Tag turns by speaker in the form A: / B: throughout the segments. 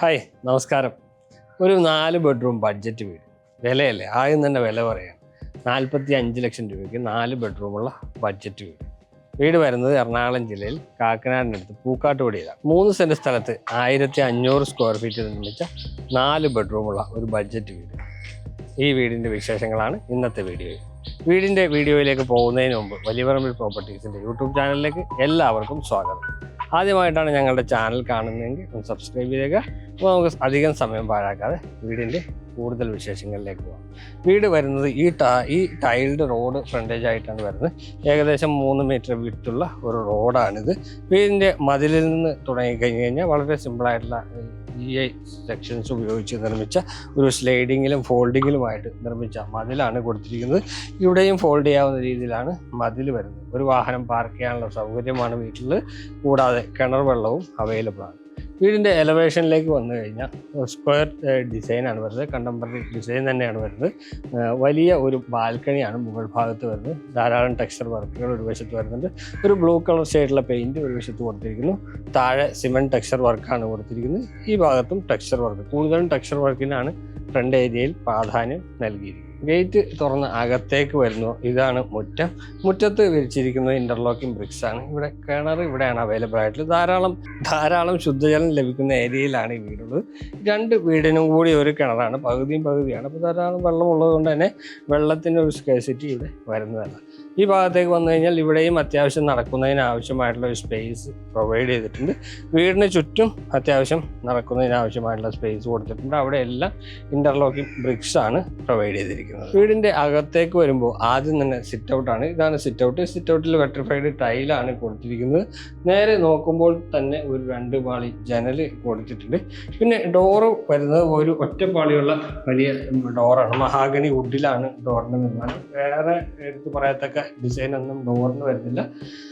A: Hi നമസ്കാരം. ഒരു നാല് ബെഡ്റൂം ബഡ്ജറ്റ് വീട്. വിലയല്ലേ? ആദ്യം തന്നെ വില പറയാം. നാൽപ്പത്തി അഞ്ച് ലക്ഷം രൂപയ്ക്ക് നാല് ബെഡ്റൂമുള്ള ബഡ്ജറ്റ് വീട്. വീട് വരുന്നത് എറണാകുളം ജില്ലയിൽ കാക്കനാടിനടുത്ത് പൂക്കാട്ടുപടിയിലാണ് മൂന്ന് സെന്റ് സ്ഥലത്ത് ആയിരത്തി അഞ്ഞൂറ് സ്ക്വയർ ഫീറ്റ് നിർമ്മിച്ച നാല് ബെഡ്റൂമുള്ള ഒരു ബഡ്ജറ്റ് വീട്. ഈ വീടിന്റെ വിശേഷങ്ങളാണ് ഇന്നത്തെ വീഡിയോയിൽ വീടിന്റെ വീഡിയോയിലേക്ക് പോകുന്നതിന് മുമ്പ് വലിയപറമ്പിൽ പ്രോപ്പർട്ടീസിന്റെ യൂട്യൂബ് ചാനലിലേക്ക് എല്ലാവർക്കും സ്വാഗതം. ആദ്യമായിട്ടാണ് ഞങ്ങളുടെ ചാനൽ കാണുന്നതെങ്കിൽ ഒന്ന് സബ്സ്ക്രൈബ് ചെയ്യുക. അപ്പോൾ നമുക്ക് അധികം സമയം പാഴാക്കാതെ വീടിന്റെ കൂടുതൽ വിശേഷങ്ങളിലേക്ക് പോകാം വീട് വരുന്നത് ഈ ട ഈ ടൈൽഡ് റോഡ് ഫ്രണ്ടേജ് ആയിട്ടാണ് വരുന്നത്. ഏകദേശം മൂന്ന് മീറ്റർ വിട്ടുള്ള ഒരു റോഡാണിത് വീടിന്റെ മതിലിൽ നിന്ന് തുടങ്ങി കഴിഞ്ഞ് കഴിഞ്ഞാൽ വളരെ സിമ്പിളായിട്ടുള്ള ഇ ഐ സെക്ഷൻസ് ഉപയോഗിച്ച് നിർമ്മിച്ച ഒരു സ്ലൈഡിങ്ങിലും ഫോൾഡിങ്ങിലുമായിട്ട് നിർമ്മിച്ച മതിലാണ് കൊടുത്തിരിക്കുന്നത്. ഇവിടെയും ഫോൾഡ് ചെയ്യാവുന്ന രീതിയിലാണ് മതിൽ വരുന്നത്. ഒരു വാഹനം പാർക്ക് ചെയ്യാനുള്ള സൗകര്യമാണ് വീട്ടിൽ കൂടാതെ കിണർ വെള്ളവും അവൈലബിൾ ആണ്. വീടിന്റെ എലവേഷനിലേക്ക് വന്നു കഴിഞ്ഞാൽ സ്ക്വയർ ഡിസൈനാണ് വരുന്നത്. കണ്ടംപററി ഡിസൈൻ തന്നെയാണ് വരുന്നത്. വലിയ ഒരു ബാൽക്കണിയാണ് മുകൾ ഭാഗത്ത് വരുന്നത്. ധാരാളം ടെക്സ്ചർ വർക്കുകൾ ഒരു വശത്ത് വരുന്നുണ്ട്. ഒരു ബ്ലൂ കളർ ഷെയ്ഡുള്ള പെയിന്റ് ഒരു വശത്ത് കൊടുത്തിരിക്കുന്നു. താഴെ സിമെന്റ് ടെക്സ്ചർ വർക്കാണ് കൊടുത്തിരിക്കുന്നത്. ഈ ഭാഗത്തും ടെക്സ്ചർ വർക്ക് കൂടുതലും ടെക്സ്ചർ വർക്കിനാണ് ഫ്രണ്ട് ഏരിയയിൽ പ്രാധാന്യം നൽകിയിരിക്കുന്നത്. ഗേറ്റ് തുറന്ന് അകത്തേക്ക് വരുന്നു. ഇതാണ് മുറ്റം. മുറ്റത്ത് വിരിച്ചിരിക്കുന്നത് ഇന്റർലോക്കിംഗ് ബ്രിക്സ് ആണ്. ഇവിടെ കിണർ ഇവിടെയാണ് അവൈലബിൾ ആയിട്ടുള്ളത്. ധാരാളം ധാരാളം ശുദ്ധജലം ലഭിക്കുന്ന ഏരിയയിലാണ് ഈ വീടുള്ളത്. രണ്ട് വീടിനും കൂടി ഒരു കിണറാണ്. പകുതിയും പകുതിയാണ്. അപ്പോൾ ധാരാളം വെള്ളമുള്ളത് കൊണ്ട് തന്നെ വെള്ളത്തിന്റെ ഒരു സ്കേസിറ്റി ഇവിടെ വരുന്നതല്ല. ഈ ഭാഗത്തേക്ക് വന്നു കഴിഞ്ഞാൽ ഇവിടെയും അത്യാവശ്യം നടക്കുന്നതിന് ആവശ്യമായിട്ടുള്ള ഒരു സ്പേസ് പ്രൊവൈഡ് ചെയ്തിട്ടുണ്ട്. വീടിന് ചുറ്റും അത്യാവശ്യം നടക്കുന്നതിന് ആവശ്യമായിട്ടുള്ള സ്പേസ് കൊടുത്തിട്ടുണ്ട്. അവിടെ എല്ലാം ഇന്റർലോക്കിംഗ് ബ്രിക്സ് ആണ് പ്രൊവൈഡ് ചെയ്തിരിക്കുന്നത്. വീടിന്റെ അകത്തേക്ക് വരുമ്പോൾ ആദ്യം തന്നെ സിറ്റ് ഔട്ട് ആണ്. ഇതാണ് സിറ്റ് ഔട്ട് സിറ്റ് ഔട്ടിൽ വെട്രിഫൈഡ് ടൈലാണ് കൊടുത്തിരിക്കുന്നത്. നേരെ നോക്കുമ്പോൾ തന്നെ ഒരു രണ്ട് പാളി ജനൽ കൊടുത്തിട്ടുണ്ട്. പിന്നെ ഡോറ് വരുന്നത് ഒരു ഒറ്റപ്പാളിയുള്ള വലിയ ഡോറാണ് മഹാഗണി വുഡിലാണ് ഡോറിന്റെ നിർമ്മാണം. വേറെ എടുത്ത് പറയത്തക്ക ഡിസൈൻ ഒന്നും ഡോറിന് വരുന്നില്ല.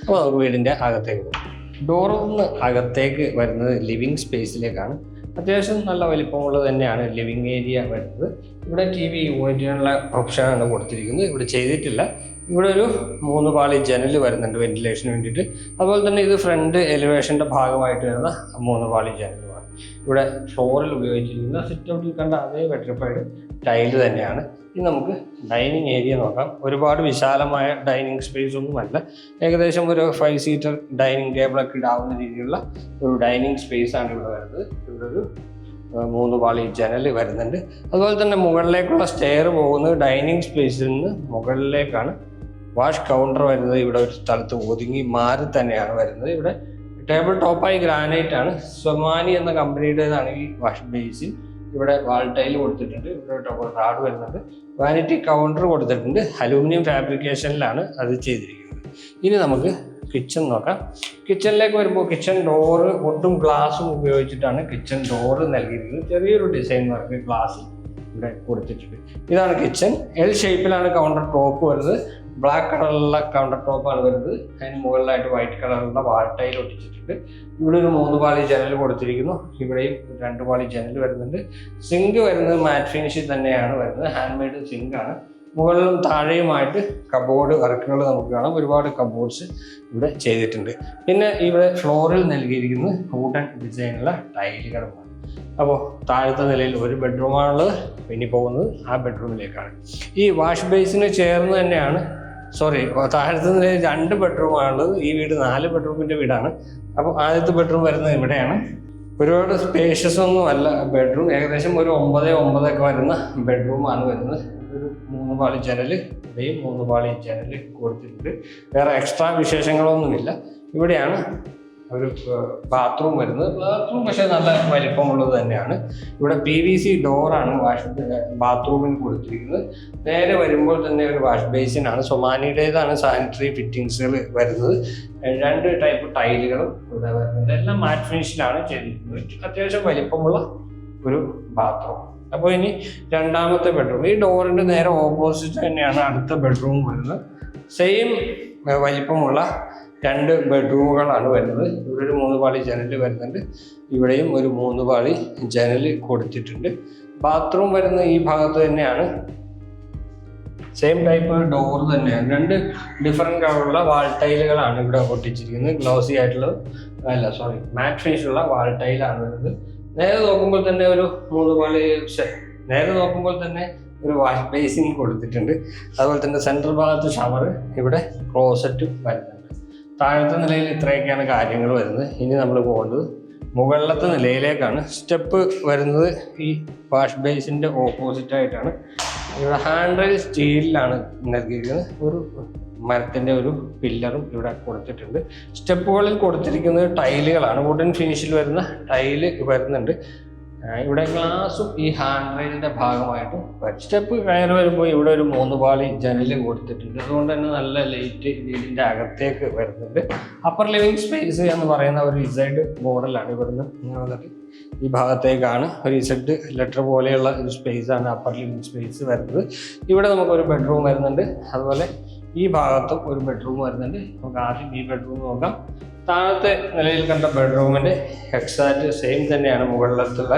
A: അപ്പോൾ നമുക്ക് വീടിന്റെ അകത്തേക്ക് പോകും. ഡോറിൽ നിന്ന് അകത്തേക്ക് വരുന്നത് ലിവിങ് സ്പേസിലേക്കാണ്. അത്യാവശ്യം നല്ല വലിപ്പമുള്ളത് തന്നെയാണ് ലിവിങ് ഏരിയ വരുന്നത്. ഇവിടെ ടി വി യൂണിറ്റിനുള്ള ഓപ്ഷനാണ് കൊടുത്തിരിക്കുന്നത്. ഇവിടെ ചെയ്തിട്ടില്ല. ഇവിടെ ഒരു മൂന്ന് പാളി ജനൽ വരുന്നുണ്ട് വെന്റിലേഷന് വേണ്ടിയിട്ട്. അതുപോലെ തന്നെ ഇത് ഫ്രണ്ട് എലിവേഷന്റെ ഭാഗമായിട്ട് വരുന്ന മൂന്ന് പാളി ജനലുമാണ് ഇവിടെ ഫ്ലോറിൽ ഉപയോഗിച്ചിരിക്കുന്ന സിറ്റ് ഔട്ടിൽ കണ്ട അതേ വെട്രിഫൈഡ് ടൈൽ തന്നെയാണ്. ഇനി നമുക്ക് ഡൈനിങ് ഏരിയ നോക്കാം. ഒരുപാട് വിശാലമായ ഡൈനിങ് സ്പേസ് ഒന്നുമല്ല. ഏകദേശം ഒരു ഫൈവ് സീറ്റർ ഡൈനിങ് ടേബിളൊക്കെ ഇടാവുന്ന രീതിയിലുള്ള ഒരു ഡൈനിങ് സ്പേസ് ആണ് ഇവിടെ വരുന്നത്. ഇവിടെ ഒരു മൂന്ന് പാളി ജനൽ വരുന്നുണ്ട്. അതുപോലെ തന്നെ മുകളിലേക്കുള്ള സ്റ്റെയർ പോകുന്നത് ഡൈനിങ് സ്പേസിൽ നിന്ന് മുകളിലേക്കാണ്. വാഷ് കൗണ്ടർ വരുന്നത് ഇവിടെ ഒരു സ്ഥലത്ത് ഒതുങ്ങി മാറി തന്നെയാണ് വരുന്നത്. ഇവിടെ ടേബിൾ ടോപ്പായി ഗ്രാനൈറ്റ് ആണ്. സ്വമാനി എന്ന കമ്പനിയുടേതാണ് ഈ വാഷ് ബേസിൻ ഇവിടെ വാൾ ടൈൽ കൊടുത്തിട്ടുണ്ട്. ഇവിടെ ടോപ്പ് റാഡ് വരുന്നുണ്ട്. വാനിറ്റി കൗണ്ടർ കൊടുത്തിട്ടുണ്ട്. അലൂമിനിയം ഫാബ്രിക്കേഷനിലാണ് അത് ചെയ്തിരിക്കുന്നത്. ഇനി നമുക്ക് കിച്ചൺ നോക്കാം. കിച്ചണിലേക്ക് വരുമ്പോൾ കിച്ചൺ ഡോറ് ഒട്ടും ഗ്ലാസും ഉപയോഗിച്ചിട്ടാണ് കിച്ചൺ ഡോറ് നൽകിയിരിക്കുന്നത്. ചെറിയൊരു ഡിസൈൻ വർക്ക് ഗ്ലാസ് ഇവിടെ കൊടുത്തിട്ടുണ്ട്. ഇതാണ് കിച്ചൺ എൽ ഷേപ്പിലാണ് കൗണ്ടർ ടോപ്പ് വരുന്നത്. ബ്ലാക്ക് കളറിലുള്ള കൗണ്ടർ ടോപ്പാണ് വരുന്നത്. അതിന് മുകളിലായിട്ട് വൈറ്റ് കളറിലുള്ള വാൾ ടൈൽ ഒട്ടിച്ചിട്ടുണ്ട്. ഇവിടെ ഒരു മൂന്ന് പാളി ജനൽ കൊടുത്തിരിക്കുന്നു. ഇവിടെയും രണ്ട് പാളി ജനൽ വരുന്നുണ്ട്. സിങ്ക് വരുന്നത് മാറ്റ് ഫിനിഷിൽ തന്നെയാണ് വരുന്നത്. ഹാൻഡ് മെയ്ഡ് സിങ്ക് ആണ്. മുകളിലും താഴെയുമായിട്ട് കബോർഡ് വർക്കുകൾ നമുക്ക് കാണാം. ഒരുപാട് കബോർഡ്സ് ഇവിടെ ചെയ്തിട്ടുണ്ട്. പിന്നെ ഇവിടെ ഫ്ലോറിൽ നൽകിയിരിക്കുന്നത് വുഡൻ ഡിസൈനുള്ള ടൈലുകളുമാണ്. അപ്പോൾ താഴത്തെ നിലയിൽ ഒരു ബെഡ്റൂമാണുള്ളത് പിന്നെ പോകുന്നത് ആ ബെഡ്റൂമിലേക്കാണ് ഈ വാഷ് ബേസിന് ചേർന്ന് തന്നെയാണ് സോറി താഴത്തെ നിലയിൽ രണ്ട് ബെഡ്റൂമാണ് ഈ വീട് നാല് ബെഡ്റൂമിന്റെ വീടാണ്. അപ്പോൾ ആദ്യത്തെ ബെഡ്റൂം വരുന്നത് ഇവിടെയാണ്. ഒരുപാട് സ്പേഷ്യസ് ഒന്നും അല്ല ബെഡ്റൂം. ഏകദേശം ഒരു ഒമ്പത് ഒമ്പതൊക്കെ വരുന്ന ബെഡ്റൂമാണ് വരുന്നത്. ഒരു മൂന്ന് പാളി ജനൽ ഇവിടെയും മൂന്ന് പാളി ജനൽ കൊടുത്തിട്ടുണ്ട്. വേറെ എക്സ്ട്രാ വിശേഷങ്ങളൊന്നുമില്ല. ഇവിടെയാണ് ഒരു ബാത്റൂം വരുന്നത്. ബാത്റൂം പക്ഷേ നല്ല വലിപ്പമുള്ളത് തന്നെയാണ്. ഇവിടെ പി വി സി ഡോറാണ് വാഷ് ബാത്റൂമിന് കൊടുത്തിരിക്കുന്നത്. നേരെ വരുമ്പോൾ തന്നെ ഒരു വാഷ് ബേസിനാണ് സൊമാനിയുടേതാണ് സാനിറ്ററി ഫിറ്റിങ്സുകൾ വരുന്നത്. രണ്ട് ടൈപ്പ് ടൈലുകളും ഇവിടെ വരുന്നുണ്ട്. എല്ലാം മാറ്റ് ഫിനിഷിലാണ് ചെയ്തിരിക്കുന്നത്. അത്യാവശ്യം വലിപ്പമുള്ള ഒരു ബാത്റൂം അപ്പോൾ ഇനി രണ്ടാമത്തെ ബെഡ്റൂം ഈ ഡോറിന്റെ നേരെ ഓപ്പോസിറ്റ് തന്നെയാണ് അടുത്ത ബെഡ്റൂം വരുന്നത്. സെയിം വലിപ്പമുള്ള രണ്ട് ബെഡ്റൂമുകളാണ് വരുന്നത്. ഇവിടെ ഒരു മൂന്ന് പാളി ജനൽ വരുന്നുണ്ട്. ഇവിടെയും ഒരു മൂന്ന് പാളി ജനൽ കൊടുത്തിട്ടുണ്ട്. ബാത്റൂം വരുന്ന ഈ ഭാഗത്ത് തന്നെയാണ്. സെയിം ടൈപ്പ് ഡോർ തന്നെയാണ്. രണ്ട് ഡിഫറെന്റ് കളറുള്ള വാൾ ടൈലുകളാണ് ഇവിടെ ഒട്ടിച്ചിരിക്കുന്നത് ഗ്ലോസി ആയിട്ടുള്ളത് അല്ല സോറി മാറ്റ് ഫിനിഷുള്ള വാൾ ടൈലാണ് വരുന്നത്. നേരെ നോക്കുമ്പോൾ തന്നെ ഒരു മൂന്ന് പാളി നേരെ നോക്കുമ്പോൾ തന്നെ ഒരു വാഷ് ബേസിൻ കൊടുത്തിട്ടുണ്ട്. അതുപോലെ തന്നെ സെൻട്രൽ ഭാഗത്ത് ഷവർ ഇവിടെ ക്ലോസറ്റും വരുന്നുണ്ട്. താഴത്തെ നിലയിൽ ഇത്രയൊക്കെയാണ് കാര്യങ്ങൾ വരുന്നത്. ഇനി നമ്മൾ പോകേണ്ടത് മുകളിലത്തെ നിലയിലേക്കാണ്. സ്റ്റെപ്പ് വരുന്നത് ഈ വാഷ് ബേസിന്റെ ഓപ്പോസിറ്റ് ആയിട്ടാണ്. ഇവിടെ ഹാൻഡ് റെയിൽ സ്റ്റീലിലാണ് നൽകിയിരിക്കുന്നത്. ഒരു മരത്തിന്റെ ഒരു പില്ലറും ഇവിടെ കൊടുത്തിട്ടുണ്ട്. സ്റ്റെപ്പുകളിൽ കൊടുത്തിരിക്കുന്നത് ടൈലുകളാണ് വുഡൻ ഫിനിഷിൽ വരുന്ന ടൈൽ വരുന്നുണ്ട്. ഇവിടെ ഗ്ലാസും ഈ ഹാൻഡ് റെയിലിന്റെ ഭാഗമായിട്ട് സ്റ്റെപ്പ് കയറി വരുമ്പോൾ ഇവിടെ ഒരു മൂന്ന് പാളി ജനൽ കൊടുത്തിട്ടുണ്ട്. അതുകൊണ്ട് തന്നെ നല്ല ലൈറ്റ് വീടിന്റെ അകത്തേക്ക് വരുന്നുണ്ട്. അപ്പർ ലിവിങ് സ്പേസ് എന്ന് പറയുന്ന ഒരു ഇസൈഡ് മോഡലാണ് ഇവിടുന്ന് വന്നിട്ട് ഈ ഭാഗത്തേക്കാണ്. ഒരു ഇസഡ് ലെറ്റർ പോലെയുള്ള ഒരു സ്പേസ് ആണ് അപ്പർ ലിവിങ് സ്പേസ് വരുന്നത്. ഇവിടെ നമുക്ക് ഒരു ബെഡ്റൂം വരുന്നുണ്ട്. അതുപോലെ ഈ ഭാഗത്തും ഒരു ബെഡ്റൂം വരുന്നുണ്ട്. നമുക്ക് ആദ്യം ഈ ബെഡ്റൂം നോക്കാം. താഴത്തെ നിലയിൽ കണ്ട ബെഡ്റൂമിന്റെ എക്സാക്റ്റ് സെയിം തന്നെയാണ് മുകളിലത്തുള്ള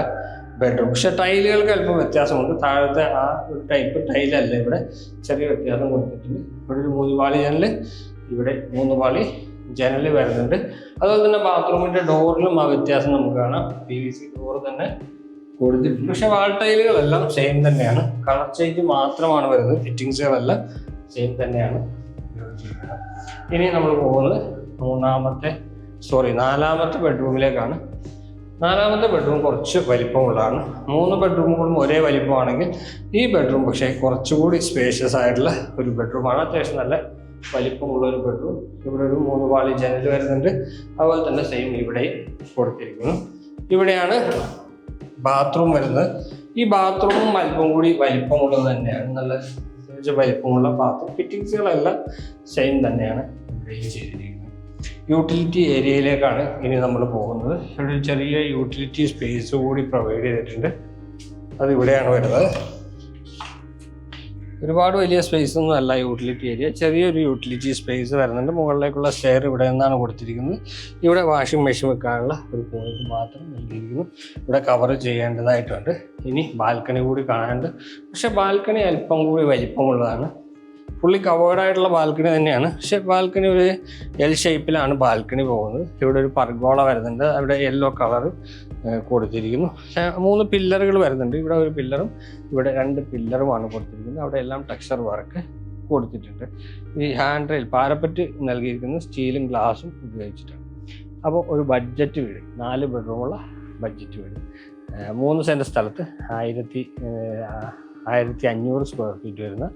A: ബെഡ്റൂം പക്ഷേ ടൈലുകൾക്ക് അല്പം വ്യത്യാസമുണ്ട്. താഴത്തെ ആ ഒരു ടൈപ്പ് ടൈലല്ല ഇവിടെ. ചെറിയ വ്യത്യാസം കൊടുത്തിട്ടുണ്ട്. ഇവിടെ ഒരു മൂന്ന് പാളി ജനൽ ഇവിടെ മൂന്ന് പാളി ജനൽ വരുന്നുണ്ട്. അതുപോലെ തന്നെ ബാത്റൂമിന്റെ ഡോറിലും ആ വ്യത്യാസം നമുക്ക് കാണാം. പി വി സി ഡോർ തന്നെ കൊടുത്തിട്ടുണ്ട്. പക്ഷേ വാൾ ടൈലുകളെല്ലാം സെയിം തന്നെയാണ്. കളർ ചേഞ്ച് മാത്രമാണ് വരുന്നത്. ഫിറ്റിങ്സുകളെല്ലാം സെയിം തന്നെയാണ്. ഇനി നമ്മൾ പോകുന്നത് മൂന്നാമത്തെ സോറി നാലാമത്തെ ബെഡ്റൂമിലേക്കാണ് നാലാമത്തെ ബെഡ്റൂം കുറച്ച് വലിപ്പമുള്ളതാണ്. മൂന്ന് ബെഡ്റൂമുകളും ഒരേ വലിപ്പമാണെങ്കിൽ ഈ ബെഡ്റൂം പക്ഷേ കുറച്ചുകൂടി സ്പേഷ്യസ് ആയിട്ടുള്ള ഒരു ബെഡ്റൂമാണ് അത്യാവശ്യം നല്ല വലിപ്പമുള്ള ഒരു ബെഡ്റൂം ഇവിടെ ഒരു മൂന്ന് പാളി ജനൽ വരുന്നുണ്ട്. അതുപോലെ തന്നെ സെയിം ഇവിടെ കൊടുത്തിരിക്കുന്നു. ഇവിടെയാണ് ബാത്റൂം വരുന്നത്. ഈ ബാത്റൂമും അല്പം കൂടി വലിപ്പമുള്ളത് തന്നെയാണ്. നല്ല വലിപ്പമുള്ള ബാത്റൂം ഫിറ്റിങ്സുകളെല്ലാം സെയിം തന്നെയാണ്. ഇവിടെയും ചെയ്തിരിക്കുന്നത്. യൂട്ടിലിറ്റി ഏരിയയിലേക്കാണ് ഇനി നമ്മൾ പോകുന്നത്. ഇവിടെ ഒരു ചെറിയ യൂട്ടിലിറ്റി സ്പേസ് കൂടി പ്രൊവൈഡ് ചെയ്തിട്ടുണ്ട്. അത് ഇവിടെയാണ് വരുന്നത്. ഒരുപാട് വലിയ സ്പേസ് ഒന്നും അല്ല യൂട്ടിലിറ്റി ഏരിയ. ചെറിയൊരു യൂട്ടിലിറ്റി സ്പേസ് വരുന്നുണ്ട്. മുകളിലേക്കുള്ള സ്റ്റെയർ ഇവിടെ നിന്നാണ് കൊടുത്തിരിക്കുന്നത്. ഇവിടെ വാഷിംഗ് മെഷീൻ വെക്കാനുള്ള ഒരു പോയിന്റ് മാത്രം നൽകിയിരിക്കുന്നു. ഇവിടെ കവർ ചെയ്യേണ്ടതായിട്ടുണ്ട്. ഇനി ബാൽക്കണി കൂടി കാണാനുണ്ട്. പക്ഷെ ബാൽക്കണി അല്പം കൂടി വലിപ്പമുള്ളതാണ്. ഫുള്ളി കവേർഡ് ആയിട്ടുള്ള ബാൽക്കണി തന്നെയാണ്. പക്ഷെ ബാൽക്കണി ഒരു എൽ ഷേപ്പിലാണ് ബാൽക്കണി പോകുന്നത്. ഇവിടെ ഒരു പർഗോള വരുന്നുണ്ട്. അവിടെ യെല്ലോ കളർ കൊടുത്തിരിക്കുന്നു. മൂന്ന് പില്ലറുകൾ വരുന്നുണ്ട്. ഇവിടെ ഒരു പില്ലറും ഇവിടെ രണ്ട് പില്ലറുമാണ് കൊടുത്തിരിക്കുന്നത്. അവിടെ എല്ലാം ടെക്സ്ചർ വർക്ക് കൊടുത്തിട്ടുണ്ട്. ഈ ഹാൻഡ് റെയിൽ പാരപ്പറ്റ് നൽകിയിരിക്കുന്നത് സ്റ്റീലും ഗ്ലാസും ഉപയോഗിച്ചിട്ടാണ്. അപ്പോൾ ഒരു ബഡ്ജറ്റ് വീട് നാല് ബെഡ്റൂമുള്ള ബഡ്ജറ്റ് വീട്. മൂന്ന് സെന്റ് സ്ഥലത്ത് ആയിരത്തി ആയിരത്തി അഞ്ഞൂറ് സ്ക്വയർ ഫീറ്റ് വരുന്ന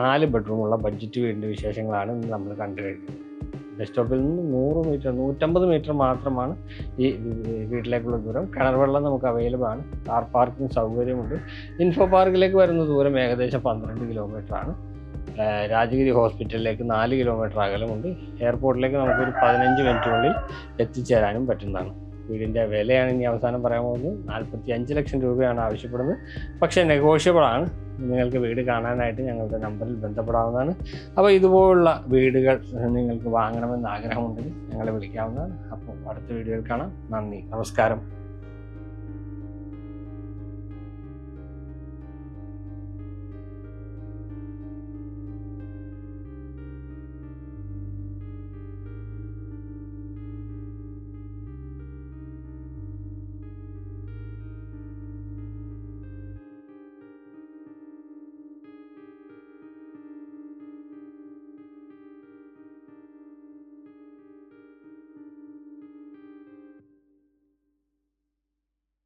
A: നാല് ബെഡ്റൂമുള്ള ബഡ്ജറ്റ് വീടിന്റെ വിശേഷങ്ങളാണ് നമ്മൾ കണ്ടു കഴിഞ്ഞത്. ബസ് സ്റ്റോപ്പിൽ നിന്ന് നൂറ് മീറ്റർ നൂറ്റമ്പത് മീറ്റർ മാത്രമാണ് ഈ വീട്ടിലേക്കുള്ള ദൂരം. കിണർ വെള്ളം നമുക്ക് അവൈലബിൾ ആണ്. കാർ പാർക്കിംഗ് സൗകര്യമുണ്ട് ഇൻഫോ പാർക്കിലേക്ക് വരുന്ന ദൂരം ഏകദേശം പന്ത്രണ്ട് കിലോമീറ്റർ ആണ്. രാജഗിരി ഹോസ്പിറ്റലിലേക്ക് നാല് കിലോമീറ്റർ അകലമുണ്ട്. എയർപോർട്ടിലേക്ക് നമുക്കൊരു പതിനഞ്ച് മിനിറ്റിനുള്ളിൽ എത്തിച്ചേരാനും പറ്റുന്നതാണ്. വീടിന്റെ വിലയാണ് ഇനി അവസാനം പറയാൻ പോകുന്നത്. നാൽപ്പത്തി അഞ്ച് ലക്ഷം രൂപയാണ് ആവശ്യപ്പെടുന്നത്. പക്ഷേ നെഗോഷ്യബിൾ ആണ്. നിങ്ങൾക്ക് വീട് കാണാനായിട്ട് ഞങ്ങളുടെ നമ്പറിൽ ബന്ധപ്പെടാവുന്നതാണ്. അപ്പോൾ ഇതുപോലുള്ള വീടുകൾ നിങ്ങൾക്ക് വാങ്ങണമെന്ന് ആഗ്രഹമുണ്ടെങ്കിൽ ഞങ്ങളെ വിളിക്കാവുന്നതാണ്. അപ്പോൾ അടുത്ത വീഡിയോയിൽ കാണാം. നന്ദി. നമസ്കാരം.